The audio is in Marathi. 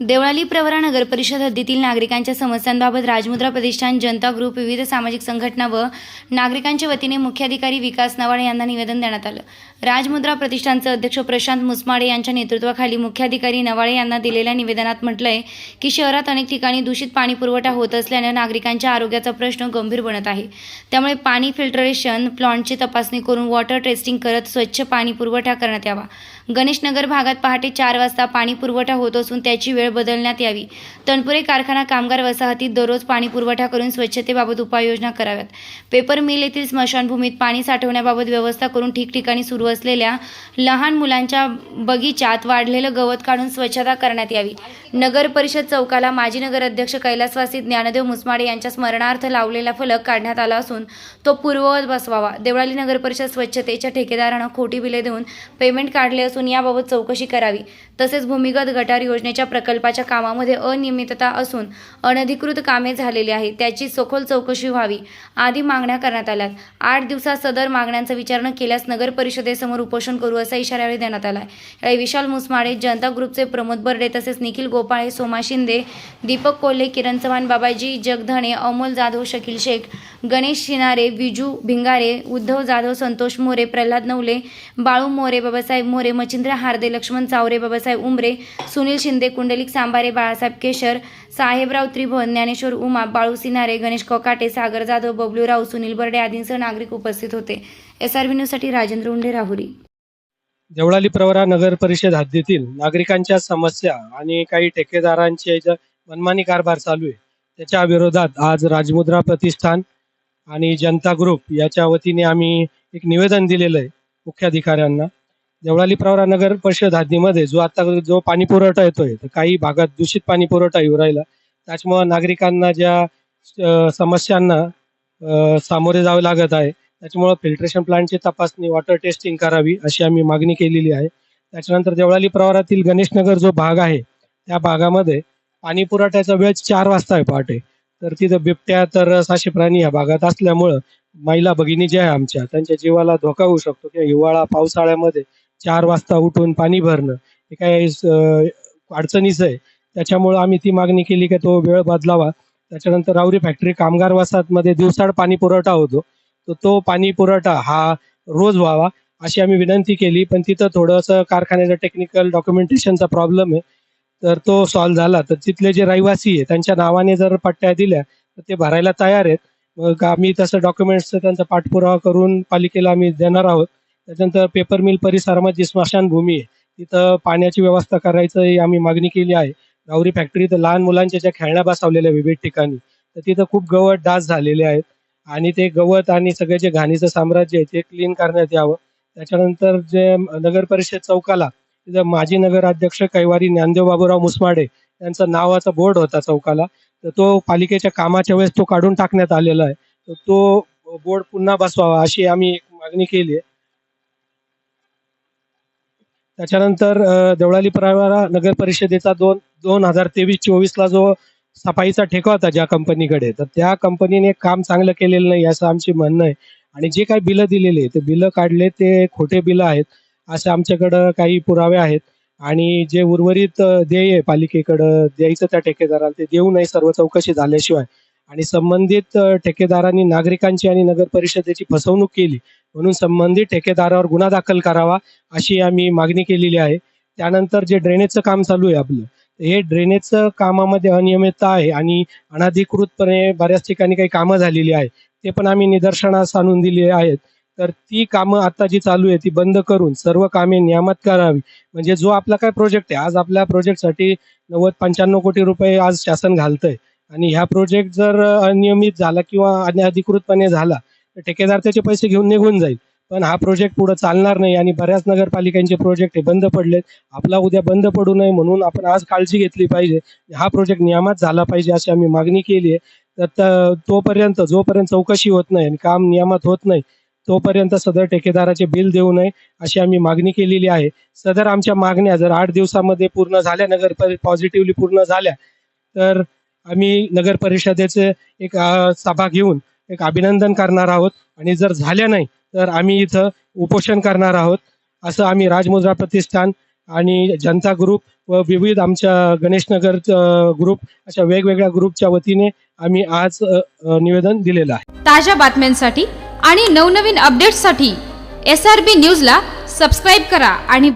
देवळाली प्रवरा नगर परिषद हद्दीतील नागरिकांच्या समस्यांबाबत राजमुद्रा प्रतिष्ठान जनता ग्रुप विविध सामाजिक संघटना व नागरिकांच्या वतीने मुख्याधिकारी विकास नवाडे यांना निवेदन देण्यात आलं. राजमुद्रा प्रतिष्ठानचे अध्यक्ष प्रशांत मुसमाडे यांच्या नेतृत्वाखाली मुख्याधिकारी नवाळे यांना दिलेल्या निवेदनात म्हटलंय की शहरात अनेक ठिकाणी दूषित पाणी पुरवठा होत असल्याने नागरिकांच्या आरोग्याचा प्रश्न गंभीर बनत आहे. त्यामुळे पाणी फिल्टरेशन प्लांटची तपासणी करून वॉटर टेस्टिंग करत स्वच्छ पाणी पुरवठा करण्यात यावा. गणेशनगर भागात पहाटे चार वाजता पाणी पुरवठा होत असून त्याची वेळ बदलण्यात यावी. तणपुरे कारखाना कामगार वसाहतीत दररोज पाणी पुरवठा करून स्वच्छतेबाबत उपाययोजना कराव्यात. पेपर मिल येथील स्मशानभूमीत पाणी साठवण्याबाबत व्यवस्था करून ठिकठिकाणी सुरू असलेल्या लहान मुलांच्या बगीचात वाढलेलं गवत काढून स्वच्छता करण्यात यावी. नगर परिषद चौकाला माजी नगर अध्यक्ष कैलासवासी ज्ञानदेव मुसमाडे यांच्या स्मरणार्थ लावलेला फलक काढण्यात आला असून तो पूर्ववत बसवावा. देवळाली नगर परिषद स्वच्छतेच्या ठेकेदारानं खोटी बिले देऊन पेमेंट काढले असून याबाबत चौकशी करावी. तसेच भूमिगत गटार योजनेच्या प्रकल्पाच्या कामामध्ये अनियमितता असून अनधिकृत कामे झालेली आहेत. त्याची सखोल चौकशी व्हावी आदी मागण्या करण्यात आल्यात. आठ दिवसात सदर मागण्यांचा विचार न केल्यास नगर परिषदेसमोर उपोषण करू असा इशारा यावेळी देण्यात आला यावेळी विशाल मुसमाडे जनता ग्रुपचे प्रमोद बर्डे तसेच निखिल गोपाळे सोमा शिंदे दीपक कोल्हे किरण चव्हाण बाबाजी जगधणे अमोल जाधव शकील शेख गणेश शिनारे विजू भिंगारे उद्धव जाधव संतोष मोरे प्रल्हाद नवले बाळू मोरे बाबासाहेब मोरे मच्छिंद्र हार्दे लक्ष्मण चावरे बाबासाहेब उमरे सुनील शिंदे कुंडलिक सांबारे बाळासाहेब केशर साहेबराव त्रिभुवन ज्ञानेश्वर उमा बाळू सिनारे गणेश कोकाटे सागर जाधव बबलू राव सुनील बर्डे आदींसह नागरिक उपस्थित होते. एस आर न्यूजसाठी राजेंद्र उंडे राहुरी. देवळाली प्रवरा नगर परिषद हद्दीतील नागरिकांच्या समस्या आणि काही ठेकेदारांचे मनमानी कारभार चालू आहे त्याच्या विरोधात आज राजमुद्रा प्रतिष्ठान आणि जनता ग्रुप याच्या वतीने आम्ही एक निवेदन दिलेलं आहे मुख्याधिकाऱ्यांना. देवळाली प्रवरा नगर परिषद हद्दीमध्ये जो आता जो पाणी पुरवठा येतोय तर काही भागात दूषित पाणी पुरवठा येऊ राहिला. त्याच्यामुळं नागरिकांना ज्या समस्यांना सामोरे जावे लागत आहे त्याच्यामुळं फिल्ट्रेशन प्लांटची तपासणी वॉटर टेस्टिंग करावी अशी आम्ही मागणी केलेली आहे. त्याच्यानंतर देवळाली प्रवारातील गणेशनगर जो भाग आहे त्या भागामध्ये पाणी पुरवठ्याचा वेळ चार वाजता आहे पहाटे. तर तिथं बिबट्या तर साशे प्राणी या भागात असल्यामुळं महिला भगिनी ज्या आहे आमच्या त्यांच्या जीवाला धोका होऊ शकतो किंवा हिवाळा पावसाळ्यामध्ये चार वाजता उठून पाणी भरणं हे काय अडचणीचं आहे. त्याच्यामुळं आम्ही ती मागणी केली की तो वेळ बदलावा. त्याच्यानंतर रावरी फॅक्टरी कामगार वसाहतमध्ये दिवसाड पाणी पुरवठा होतो. तर तो पाणी पुरवठा हा रोज व्हावा अशी आम्ही विनंती केली. पण तिथं थोडंसं कारखान्याचं टेक्निकल डॉक्युमेंटेशनचा प्रॉब्लेम आहे. तर तो सॉल्व्ह झाला. तर तिथले जे रहिवासी आहे त्यांच्या नावाने जर पट्ट्या दिल्या तर ते भरायला तयार आहेत. मग आम्ही तसं डॉक्युमेंट्सचं त्यांचा पाठपुरावा करून पालिकेला आम्ही देणार आहोत. त्याच्यानंतर पेपर मिल परिसरामध्ये जी स्मशानभूमी आहे तिथं पाण्याची व्यवस्था करायचं आम्ही मागणी केली आहे. गावरी फॅक्टरीत लहान मुलांच्या ज्या खेळण्या बसवलेल्या विविध ठिकाणी तर तिथं खूप गवत डास झालेले आहेत. आणि ते गवत आणि सगळे जे घाणीचं साम्राज्य आहे ते क्लीन करण्यात यावं. त्याच्यानंतर जे नगर परिषद चौकाला तिथं माजी नगराध्यक्ष कैवारी ज्ञानदेव बाबूराव मुसमाडे यांचा नावाचा बोर्ड होता चौकाला तर तो पालिकेच्या कामाच्या वेळेस तो काढून टाकण्यात आलेला आहे. तर तो बोर्ड पुन्हा बसवावा अशी आम्ही एक मागणी केली आहे. त्याच्यानंतर देवळाली प्रवरा नगर परिषदेचा दोन दोन हजार तेवीस चोवीसला जो सफाईचा ठेका होता ज्या कंपनीकडे तर त्या कंपनीने काम चांगलं केलेलं नाही असं आमची म्हणणं आहे. आणि जे काही बिलं दिलेले ते बिलं काढले ते खोटे बिलं आहेत असे आमच्याकडं काही पुरावे आहेत. आणि जे उर्वरित देय आहे पालिकेकडं द्यायचं त्या ठेकेदाराला ते देऊ नये सर्व चौकशी झाल्याशिवाय. आणि संबंधित ठेकेदारांनी नागरिकांची आणि नगर परिषदेची फसवणूक केली म्हणून संबंधित ठेकेदारावर गुन्हा दाखल करावा अशी आम्ही मागणी केलेली आहे. त्यानंतर जे ड्रेनेजचं काम चालू आहे आपलं हे ड्रेनेजचं कामामध्ये अनियमितता आहे आणि अनधिकृतपणे बऱ्याच ठिकाणी काही कामं झालेली आहे ते पण आम्ही निदर्शनास आणून दिली आहेत. तर ती कामं आता जी चालू आहे ती बंद करून सर्व कामे नियमित करावी. म्हणजे जो आपला काय प्रोजेक्ट आहे आज आपल्या प्रोजेक्टसाठी नव्वद पंच्याण्णव कोटी रुपये आज शासन घालतंय. आणि ह्या प्रोजेक्ट जर अनियमित झाला किंवा अनधिकृतपणे झाला तर ठेकेदार त्याचे पैसे घेऊन निघून जाईल. पण हा प्रोजेक्ट पुढे चालणार नाही आणि बऱ्याच नगरपालिकांचे प्रोजेक्ट हे बंद पडलेत. आपला उद्या बंद पडू नये म्हणून आपण आज काळजी घेतली पाहिजे. हा प्रोजेक्ट नियमात झाला पाहिजे अशी आम्ही मागणी केली आहे. तर त- तोपर्यंत जोपर्यंत चौकशी होत नाही आणि काम नियमात होत नाही तोपर्यंत सदर ठेकेदाराचे बिल देऊ नये अशी आम्ही मागणी केलेली आहे. सदर आमच्या मागण्या जर आठ दिवसामध्ये पूर्ण झाल्या नगर पॉझिटिव्हली पूर्ण झाल्या तर आम्ही नगर परिषदेचे एक सभा घेऊन एक अभिनंदन करणार आहोत. आणि जर झाल्या नाही तर आम्ही इथं उपोषण करणार आहोत. असं आम्ही राजमुद्रा प्रतिष्ठान आणि जनता ग्रुप व विविध आमच्या गणेशनगर ग्रुप अशा वेगवेगळ्या ग्रुपच्या वतीने आम्ही आज निवेदन दिलेलं आहे. ताज्या बातम्यांसाठी आणि नवनवीन अपडेट्ससाठी एस आर बी न्यूजला सबस्क्राईब करा आणि